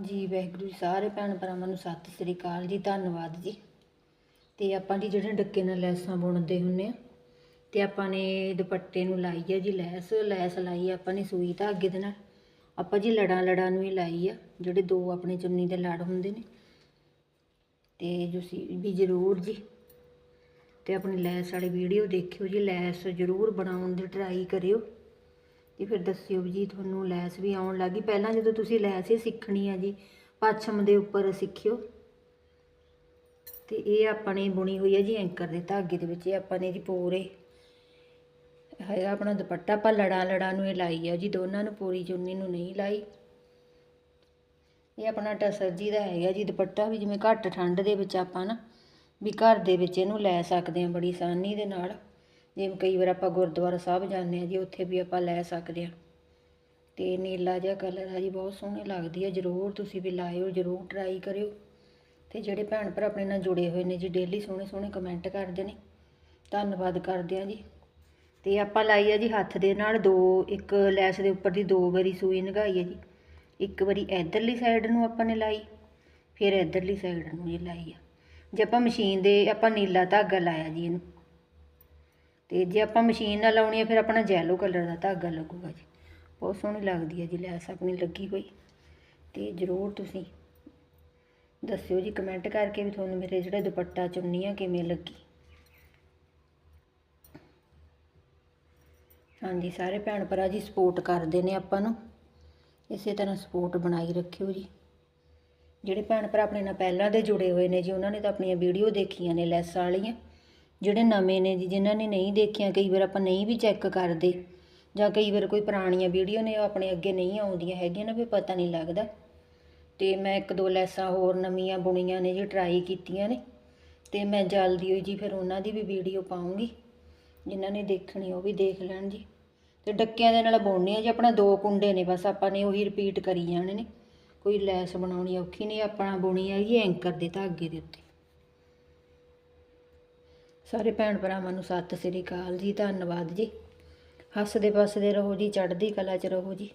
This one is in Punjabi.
ਜੀ ਵਾਹਿਗੁਰੂ ਜੀ, ਸਾਰੇ ਭੈਣ ਭਰਾਵਾਂ ਨੂੰ ਸਤਿ ਸ੍ਰੀ ਅਕਾਲ ਜੀ, ਧੰਨਵਾਦ ਜੀ। ਤੇ ਆਪਾਂ ਜੀ ਜਿਹੜੇ ਡੱਕੇ ਨਾਲ ਲੈਸਾਂ ਬੁਣਦੇ ਹੁੰਨੇ ਆ, ਤੇ ਆਪਾਂ ਨੇ ਦੁਪੱਟੇ ਨੂੰ ਲਾਈ ਆ ਜੀ ਲੈਸ ਲੈਸ ਲਾਈ ਆ ਆਪਾਂ ਨੇ ਸੂਈ ਧਾਗੇ ਦੇ ਨਾਲ। ਆਪਾਂ ਜੀ ਲੜਾਂ ਲੜਾਂ ਨੂੰ ਹੀ ਲਾਈ ਆ, ਜਿਹੜੇ ਦੋ ਆਪਣੇ ਚੁੰਨੀ ਦੇ ਲੜ ਹੁੰਦੇ ਨੇ। ਤੇ ਤੁਸੀਂ ਵੀ ਜ਼ਰੂਰ ਜੀ, ਤੇ ਆਪਣੀ ਲੈਸ ਵਾਲੀ ਵੀਡੀਓ ਦੇਖਿਓ ਜੀ, ਲੈਸ ਜ਼ਰੂਰ ਬਣਾਉਣ ਦੀ ਟਰਾਈ ਕਰਿਓ। ਤੇ ਫਿਰ ਦੱਸਿਓ ਵੀ ਜੀ ਤੁਹਾਨੂੰ ਲੈਸ ਵੀ ਆਉਣ ਲੱਗੀ ਪਹਿਲਾਂ ਜਦੋਂ ਤੁਸੀਂ ਲੈਸ ਹੀ ਸਿੱਖਣੀ ਆ ਜੀ, ਪੱਛਮ ਦੇ ਉੱਪਰ ਸਿੱਖਿਓ। ਤੇ ਇਹ ਆਪਾਂ ਨੇ ਬੁਣੀ ਹੋਈ ਹੈ ਜੀ ਐਂਕਰ ਦੇ ਧਾਗੇ ਦੇ ਵਿੱਚ, ਇਹ ਆਪਾਂ ਨੇ ਜੀ ਪੂਰੇ ਹੈਗਾ ਆਪਣਾ ਦੁਪੱਟਾ ਆਪਾਂ ਲੜਾ ਲੜਾ ਨੂੰ ਇਹ ਲਾਈ ਆ ਜੀ, ਦੋਨਾਂ ਨੂੰ ਪੂਰੀ ਚੁੰਨੀ ਨੂੰ ਨਹੀਂ ਲਾਈ। ਇਹ ਆਪਣਾ ਟਸਰ ਜੀ ਦਾ ਹੈਗਾ ਜੀ ਦੁਪੱਟਾ ਵੀ ਜਿਵੇਂ ਘੱਟ ਠੰਡ ਦੇ ਵਿੱਚ ਆਪਾਂ ਨਾ, ਵੀ ਘਰ ਦੇ ਵਿੱਚ ਇਹਨੂੰ ਲੈ ਸਕਦੇ ਹਾਂ ਬੜੀ ਆਸਾਨੀ ਦੇ ਨਾਲ। ਜਿਵੇਂ ਕਈ ਵਾਰ ਆਪਾਂ ਗੁਰਦੁਆਰਾ ਸਾਹਿਬ ਜਾਂਦੇ ਹਾਂ ਜੀ, ਉੱਥੇ ਵੀ ਆਪਾਂ ਲੈ ਸਕਦੇ ਹਾਂ। ਤੇ ਨੀਲਾ ਜਿਹਾ ਕਲਰ ਆ ਜੀ, ਬਹੁਤ ਸੋਹਣੀ ਲੱਗਦੀ ਹੈ ਜ਼ਰੂਰ ਤੁਸੀਂ ਵੀ ਲਾਇਓ, ਜ਼ਰੂਰ ਟਰਾਈ ਕਰਿਓ। ਤੇ ਜਿਹੜੇ ਭੈਣ ਭਰਾ ਆਪਣੇ ਨਾਲ ਜੁੜੇ ਹੋਏ ਨੇ ਜੀ ਡੇਲੀ ਸੋਹਣੇ ਸੋਹਣੇ ਕਮੈਂਟ ਕਰਦੇ ਨੇ। ਧੰਨਵਾਦ ਕਰਦੇ ਆ ਜੀ। ਤੇ ਆਪਾਂ ਲਾਈ ਆ ਜੀ ਹੱਥ ਦੇ ਨਾਲ ਦੋ, ਇੱਕ ਲੈਸ ਦੇ ਉੱਪਰ ਦੀ ਦੋ ਵਾਰੀ ਸੂਈ ਨਗਾਈ ਹੈ ਜੀ। ਇੱਕ ਵਾਰੀ ਇਧਰਲੀ ਸਾਈਡ ਨੂੰ ਆਪਾਂ ਨੇ ਲਾਈ, ਫਿਰ ਇਧਰਲੀ ਸਾਈਡ ਨੂੰ ਜੀ ਲਾਈ ਆ। ਜੇ ਆਪਾਂ ਮਸ਼ੀਨ ਦੇ ਆਪਾਂ ਨੀਲਾ ਧਾਗਾ ਲਾਇਆ ਜੀ ਇਹਨੂੰ। ਤੇ ਜੇ ਆਪਾਂ ਮਸ਼ੀਨ ਨਾਲ ਲਾਉਣੀ ਹੈ ਫਿਰ ਆਪਣਾ ਜੈਲੋ ਕਲਰ ਦਾ ਧਾਗਾ ਲੱਗੂਗਾ ਜੀ। ਬਹੁਤ ਸੋਹਣੀ ਲੱਗਦੀ ਹੈ ਜੀ ਲੈਸ ਆਪਣੀ ਲੱਗੀ ਹੋਈ। ਤੇ ਜ਼ਰੂਰ ਤੁਸੀਂ ਦੱਸਿਓ ਜੀ ਕਮੈਂਟ ਕਰਕੇ ਵੀ ਤੁਹਾਨੂੰ ਮੇਰੇ ਜਿਹੜੇ ਦੁਪੱਟਾ ਚੁੰਨੀਆਂ ਕਿਵੇਂ ਲੱਗੀ। ਹਾਂਜੀ, ਸਾਰੇ ਭੈਣ ਭਰਾ ਜੀ ਸਪੋਰਟ ਕਰਦੇ ਨੇ ਆਪਾਂ ਨੂੰ। ਇਸੇ ਤਰ੍ਹਾਂ ਸਪੋਰਟ ਬਣਾਈ ਰੱਖਿਓ ਜੀ। ਜਿਹੜੇ ਭੈਣ ਭਰਾ ਆਪਣੇ ਨਾਲ ਪਹਿਲਾਂ ਦੇ ਜੁੜੇ ਹੋਏ ਨੇ ਜੀ, ਉਹਨਾਂ ਨੇ ਤਾਂ ਆਪਣੀਆਂ ਵੀਡੀਓ ਦੇਖੀਆਂ ਨੇ, ਲੈਸਾਂ ਵਾਲੀਆਂ। ਜਿਹੜੇ ਨਵੇਂ ਨੇ ਜੀ, ਜਿਨ੍ਹਾਂ ਨੇ ਨਹੀਂ ਦੇਖੀਆਂ, ਕਈ ਵਾਰ ਆਪਾਂ ਨਹੀਂ ਵੀ ਚੈੱਕ ਕਰਦੇ ਜਾਂ ਕਈ ਵਾਰ ਕੋਈ ਪੁਰਾਣੀਆਂ ਵੀਡੀਓ ਨੇ ਉਹ ਆਪਣੇ ਅੱਗੇ ਨਹੀਂ ਆਉਂਦੀਆਂ ਹੈਗੀਆਂ ਨਾ ਵੀ ਪਤਾ ਨਹੀਂ ਲੱਗਦਾ। ਤੇ ਮੈਂ ਇੱਕ ਦੋ ਲੈਸਾਂ ਹੋਰ ਨਵੀਆਂ ਬੁਣੀਆਂ ਨੇ ਜੀ ਟਰਾਈ ਕੀਤੀਆਂ ਨੇ। ਤੇ ਮੈਂ ਜਲਦੀ ਹੋਈ ਜੀ, ਫਿਰ ਉਹਨਾਂ ਦੀ ਵੀ ਵੀਡੀਓ ਪਾਉਂਗੀ। ਜਿਨ੍ਹਾਂ ਨੇ ਦੇਖਣੀ, ਉਹ ਵੀ ਦੇਖ ਲੈਣ ਜੀ। ਤੇ ਡੱਕਿਆਂ ਦੇ ਨਾਲ ਬੁਣਨੀ ਆ ਜੀ, ਆਪਣਾ ਦੋ ਕੁੰਡੇ ਨੇ, ਬਸ ਆਪਾਂ ਨੇ ਉਹੀ ਰਿਪੀਟ ਕਰੀ ਜਾਣੇ ਨੇ। ਕੋਈ ਲੈਸ ਬਣਾਉਣੀ ਔਖੀ ਨਹੀਂ, ਆਪਣਾ ਬੁਣੀ ਹੈਗੀ ਐਂਕਰ ਦੇ ਧਾਗੇ ਦੇ ਉੱਤੇ। ਸਾਰੇ ਭੈਣ ਭਰਾਵਾਂ ਨੂੰ ਸਤਿ ਸ੍ਰੀ ਅਕਾਲ ਜੀ, ਧੰਨਵਾਦ ਜੀ। ਹੱਸਦੇ ਵਸਦੇ ਰਹੋ ਜੀ, ਚੜ੍ਹਦੀ ਕਲਾ 'ਚ ਰਹੋ ਜੀ।